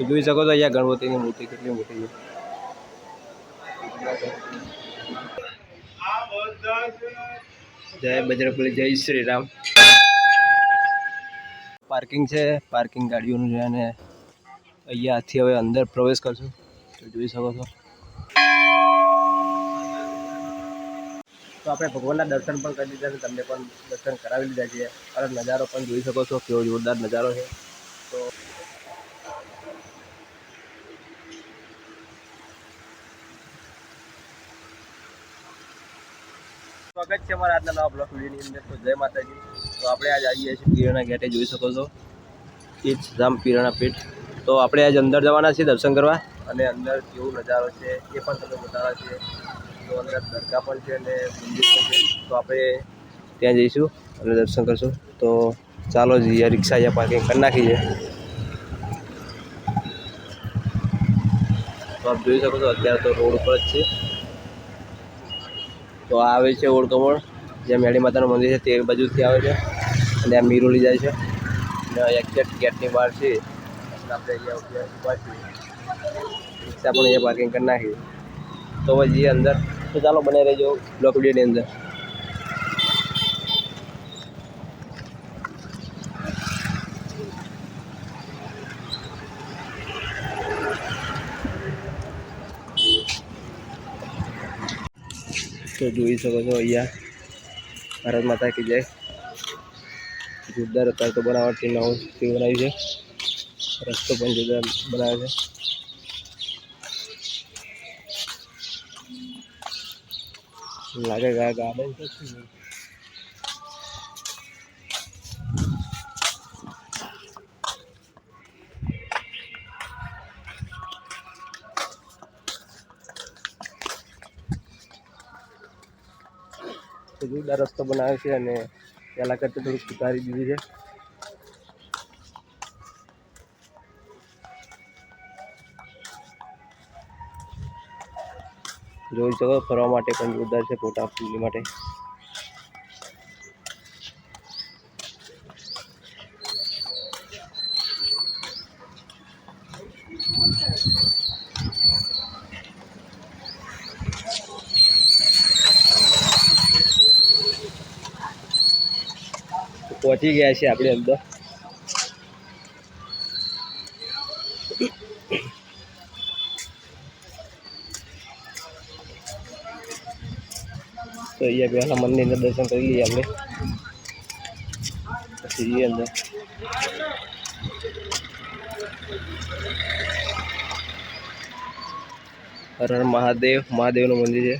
તો જોઈ શકો છો અહીંયા ગણપતિની મૂર્તિ કેટલી મોટી છે. જય બજરંગબલી, જય શ્રી રામ પાર્કિંગ છે, પાર્કિંગ ગાડીઓનું છે અને અહીંયાથી હવે અંદર પ્રવેશ કરશું. તો જોઈ શકો છો. તો આપણે ભગવાનના દર્શન પણ કરી દીધા છે, તમને પણ દર્શન કરાવી લીધા છે. અને નજારો પણ જોઈ શકો છો, કેવો જોરદાર નજારો છે તો સ્વાગત છે અમારા આજના નવા બ્લોક વિડીયોની અંદર. તો જય માતાજી. તો આપણે આજ આવીએ છીએ પીરાના ગેટે જોઈ શકો છો. પીઠ રામ પીરાના પીઠ. તો આપણે આજ અંદર જવાના છીએ દર્શન કરવા. અને અંદર કેવો નજારો છે, એ પણ તમને બતાવવા છે. તો અંદર દરગાહ પણ છે અને મંદિર પણ છે. તો આપણે ત્યાં જઈશું અને દર્શન કરશું. તો ચાલો જઈએ, રિક્ષા અહીંયા પાર્કિંગ કરી નાખી છે તો આપ જોઈ શકો છો, અત્યારે તો રોડ ઉપર જ છે. તો આ આવે છે ઓળકમણ જ્યાં મેળી માતાનું મંદિર છે તે બાજુથી આવે છે. અને આ મીરોલી જાય છે. અને એક્ઝેક્ટ ગેટની બહાર છે. આપણે અહીંયા છીએ. રિક્ષા પણ અહીંયા પાર્કિંગ કરી નાખી. તો જઈએ અંદર તો ચાલો બને રહેજો બ્લોક વિડીયોની અંદર. તો જોઈ શકો છો અહીંયા. ભારત માતા કી જય. જોરદાર અત્યારે તો બનાવટથી નવું તે બનાવી છે. રસ્તો પણ જોરદાર બનાવે છે. લાગે ગાર્ડન છે તો જોરદાર રસ્તો બનાવ્યો છે અને પહેલાં કરતાં થોડુંક સુધારી દીધું છે. જોઈ શકો ફરવા માટે પણ જોરદાર છે, ફોટા માટે. પહોંચી ગયા છે આપણે અંદર. તો અહીંયા પહેલાં મંદિરના દર્શન કરી લઈએ આપણે. પછી જઈએ અંદર. હર હર મહાદેવ, મહાદેવનું મંદિર છે.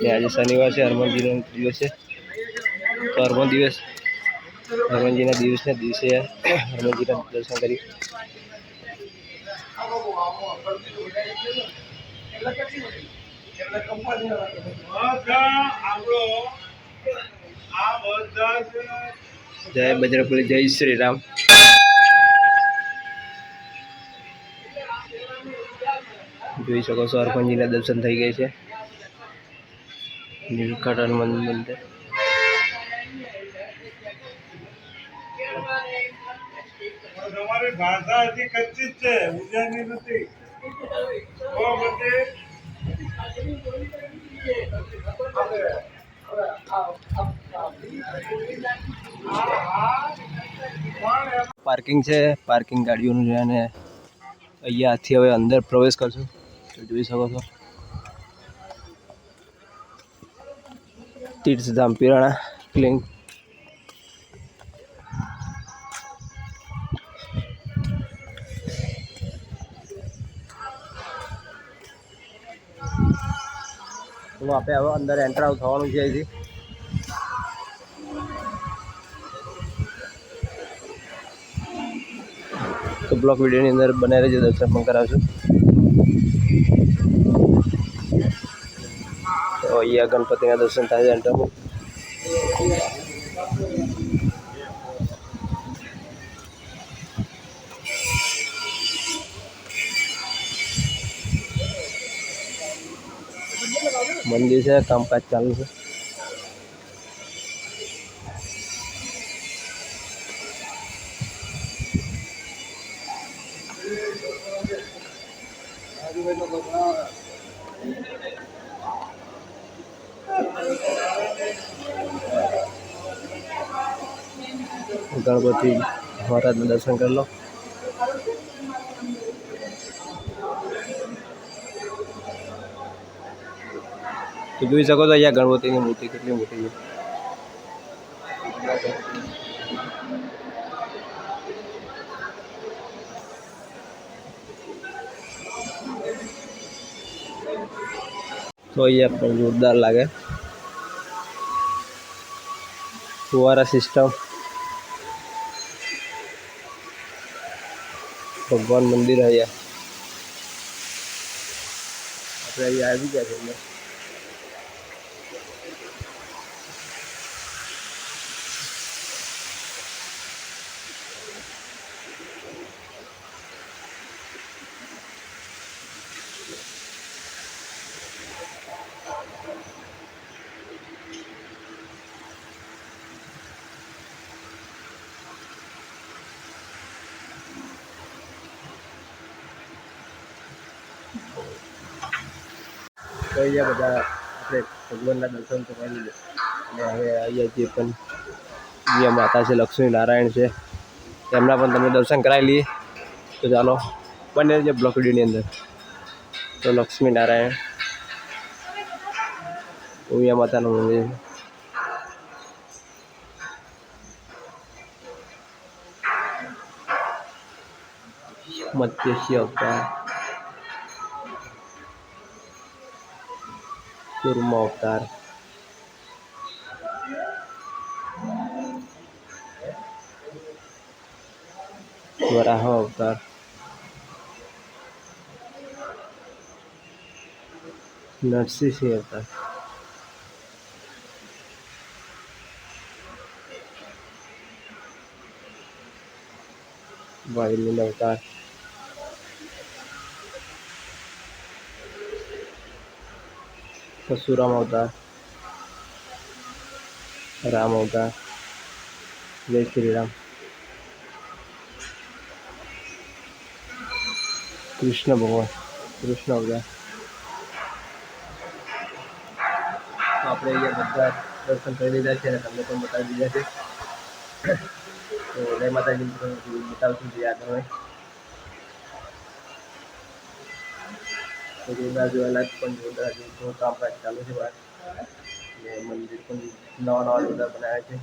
ને આજે શનિવાર છે હનુમાનજીનો દિવસ છે. તો હનુમાન દિવસ હનુમાનજીના દિવસના દિવસે હનુમાનજીના દર્શન કરી. જય બજરંગબલી, જય શ્રી રામ જોઈ શકો છો હનુમાનજીના દર્શન થઈ ગયા છે. નીલકંઠ હનુમાન મંદિર. તમારી ભાષા હજી કચ્છી જ છે ઉજાની નથી. પાર્કિંગ છે, પાર્કિંગ ગાડીઓનું છે અને અહીંયાથી હવે અંદર પ્રવેશ કરશું. તો જોઈ શકો છો. તીર્થધામ પીરાણા ક્લિંગ તો આપણે હવે અંદર એન્ટર આઉટ થવાનું છે અહીંથી. તો બ્લોક વિડીયોની અંદર બને રહેજો દર્શન પણ કરાવશું. તો અહીંયા ગણપતિના દર્શન થાય છે એન્ટરમાં મંદિર છે કામકાજ ચાલુ છે. ગણપતિ મહારાજના દર્શન કરી લો. તો જોઈ શકો છો અહીંયા ગણપતિની મૂર્તિ કેટલી મોટી છે. તો અહીંયા પણ જોરદાર લાગે. ફુવારા સિસ્ટમ. ભગવાન મંદિર અહીંયા. આપણે અહીંયા આવી ગયા છે તો અહીંયા બધા આપણે ભગવાનના દર્શન તો કરી લીધા અને હવે અહીંયા જે પણ જે માતા છે લક્ષ્મી નારાયણ છે તેમના પણ તમને દર્શન કરાવી લઈએ તો ચાલો બંને જે બ્લોક વિડીયોની અંદર તો લક્ષ્મી નારાયણ ઉમિયા માતાનું મંદિર મત્સ્ય અવતાર કુર્મા અવતાર વરાહ અવતાર નરસિંહ અવતાર વાયુલિંગ અવતાર પરશુરામ અવતાર, રામ અવતાર, જય શ્રી રામ કૃષ્ણ ભગવાન, કૃષ્ણ અવતાર. આપણે અહીંયા બધા દર્શન કરી લીધા છે અને તમને પણ બતાવી દીધા છે. તો જય માતાજી બતાવશું જે આગળ હોય. જે બાજુ અલગ પણ જોરદાર મંદિર પણ નવા નવા જોરદાર બનાવ્યા છે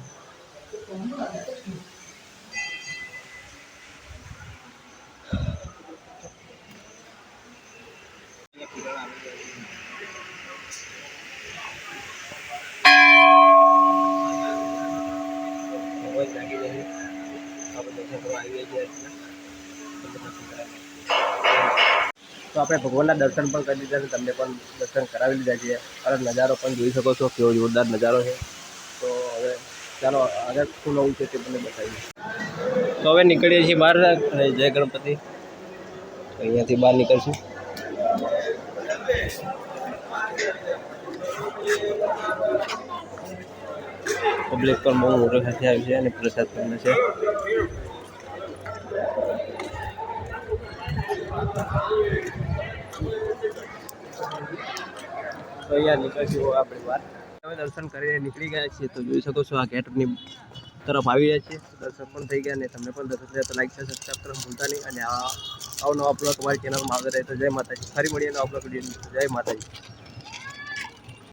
ભગવાન જાગી જાય છે. આપણે દર્શન કરવા આવી ગયા છીએ તમને દર્શન કરાવી. તો આપણે ભગવાનના દર્શન પણ કરી દીધા છે. તમને પણ દર્શન કરાવી લીધા છે. અને નજારો પણ જોઈ શકો છો, કેવો જોરદાર નજારો છે. તો હવે ચાલો, આગળ શું નવું છે તે તમને બતાવીએ. તો હવે નીકળીએ છીએ બહાર અને જય ગણપતિ. અહીંયાથી બહાર નીકળશું. પબ્લિક પણ બહુ મોટો સાથે આવી છે અને પ્રસાદ પણ છે. તો વાત. હવે દર્શન કરીને નીકળી ગયા છીએ તો જોઈ શકો છો આ ગેટની તરફ આવી રહ્યા છીએ. દર્શન પણ થઈ ગયા અને તમને પણ દર્શન થયા તો લાઈક છે સબસ્ક્રાઈબ કરવા ભૂલતા નહીં. અને આ અવનવા બ્લોગ અમારી ચેનલમાં આવતો રહે તો જય માતાજી. ફરી મળીએ નવા બ્લોગ જય માતાજી.